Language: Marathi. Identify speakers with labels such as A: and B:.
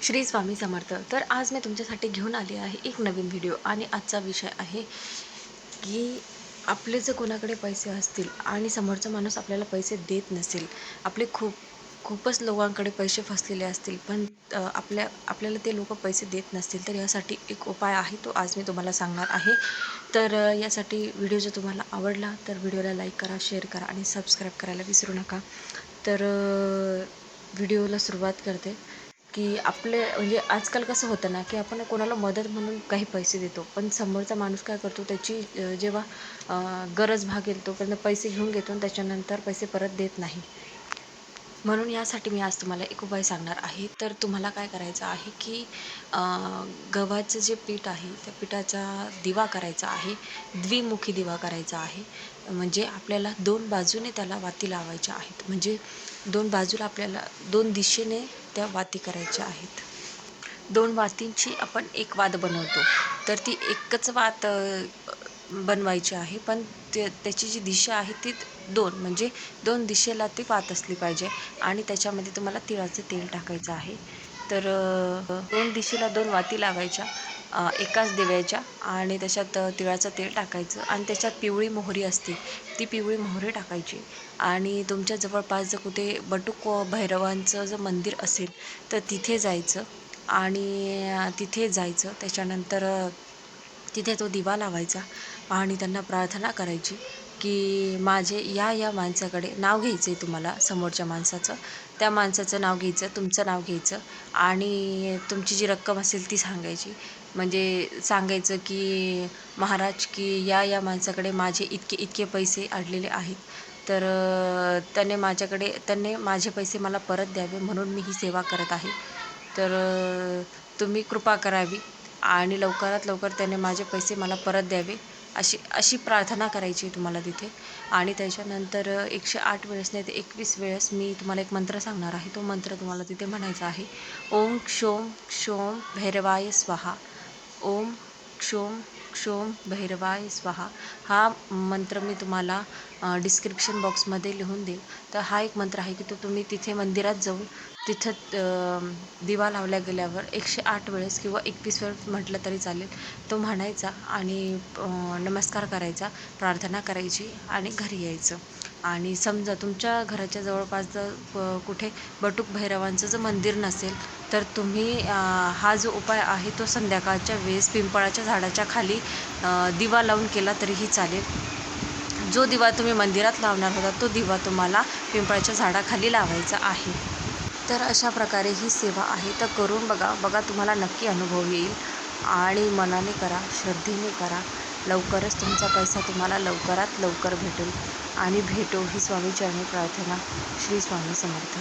A: श्री स्वामी समर्थ. तर आज मी तुमच्यासाठी घेऊन आली आहे एक नवीन व्हिडिओ आणि आजचा विषय आहे की आपले जर कोणाकडे पैसे असतील आणि समोरचा माणूस आपल्याला पैसे देत नसेल आपले खूप खूपच लोकांकडे पैसे फसलेले असतील पण आपल्या आपल्याला ते लोक पैसे देत नसतील तर यासाठी एक उपाय आहे तो आज मी तुम्हाला सांगणार आहे. तर यासाठी व्हिडिओ जर तुम्हाला आवडला तर व्हिडिओला लाईक करा शेअर करा आणि सबस्क्राईब करायला विसरू नका. तर व्हिडिओला सुरुवात करते. की आपले म्हणजे आजकाल कसं होतं ना की आपण कोणाला मदत म्हणून काही पैसे देतो पण समोरचा माणूस काय करतो त्याची जेव्हा गरज भागेल तोपर्यंत पैसे घेऊन घेतो आणि त्याच्यानंतर पैसे परत देत नाही. म्हणून यासाठी मी आज तुम्हाला एक उपाय सांगणार आहे. तर तुम्हाला काय करायचं आहे की गव्हाचं जे पीठ आहे त्या पिठाचा दिवा करायचा आहे द्विमुखी दिवा करायचा आहे. म्हणजे आपल्याला दोन बाजूने त्याला वाती लावायच्या आहेत. म्हणजे दोन बाजूला आपल्याला दोन दिशेने त्या वाती करायच्या आहेत. दोन वातींची आपण एक वात बनवतो. तर ती एकच वात बनवायची आहे. पण ते त्याची जी दिशा आहे ती दोन म्हणजे दोन दिशेला ती वात असली पाहिजे. आणि त्याच्यामध्ये तुम्हाला तिळाचं तेल टाकायचं आहे. तर दोन दिशेला दोन वाती लावायच्या. एकाच दिव्याच्या आणि त्याच्यात तिळाचं तेल टाकायचं आणि त्याच्यात पिवळी मोहरी असते. ती पिवळी मोहरी टाकायची. आणि तुमच्या जवळपास जर कुठे बटुक भैरवांचं जर मंदिर असेल तर तिथे जायचं आणि तिथे जायचं. त्याच्यानंतर तिथे तो दिवा लावायचा आणि त्यांना प्रार्थना करायची की माझे या या माणसाकडे नाव घ्यायचं आहे तुम्हाला समोरच्या माणसाचं. त्या माणसाचं नाव घ्यायचं तुमचं नाव घ्यायचं आणि तुमची जी रक्कम असेल ती सांगायची. म्हणजे सांगायचं की महाराज की या या माणसाकडे माझे इतके इतके पैसे अडलेले आहेत. तर त्याने माझ्याकडे त्याने माझे पैसे मला परत द्यावे म्हणून मी ही सेवा करत आहे. तर तुम्ही कृपा करावी आणि लवकरात लवकर त्याने माझे पैसे मला परत द्यावे अशी अशी प्रार्थना करायची आहे तुम्हाला तिथे. आणि त्याच्यानंतर एकशे आठ वेळेस नाही तर एकवीस वेळेस मी तुम्हाला एक मंत्र सांगणार आहे. तो मंत्र तुम्हाला तिथे म्हणायचा आहे. ओम क्षोम क्षोम भैरवाय स्वाहा. ओम क्षोम क्षोम भैरवाय स्वाहा. हा मंत्र मी तुम्हाला डिस्क्रिप्शन बॉक्समध्ये लिहून देईल. तर हा एक मंत्र आहे की तो तुम्ही तिथे मंदिरात जाऊन तिथं दिवा लावल्या गेल्यावर एकशे आठ वेळेस किंवा एकवीस वेळेस म्हटलं तरी चालेल. तो म्हणायचा आणि नमस्कार करायचा प्रार्थना करायची आणि घरी यायचं. आणि समजा तुमच्या घराच्या जवळपास जर कुठे बटुक भैरवांचं जर मंदिर नसेल तर तुम्ही हा जो उपाय आहे तो संध्याकाळच्या वेळेस पिंपळाच्या झाडाच्या खाली दिवा लावून केला तरीही चालेल. जो दिवा तुम्ही मंदिरात लावणार होता तो दिवा तुम्हाला पिंपळाच्या झाडाखाली लावायचा आहे. तर अशा प्रकारे ही सेवा आहे. तर करून बघा बघा तुम्हाला नक्की अनुभव येईल. आणि मनाने करा श्रद्धेने करा. लवकरच तुमचा पैसा तुम्हाला लवकरात लवकर भेटेल. आणि भेटो ही स्वामीचरणी प्रार्थना श्री स्वामी समर्थ.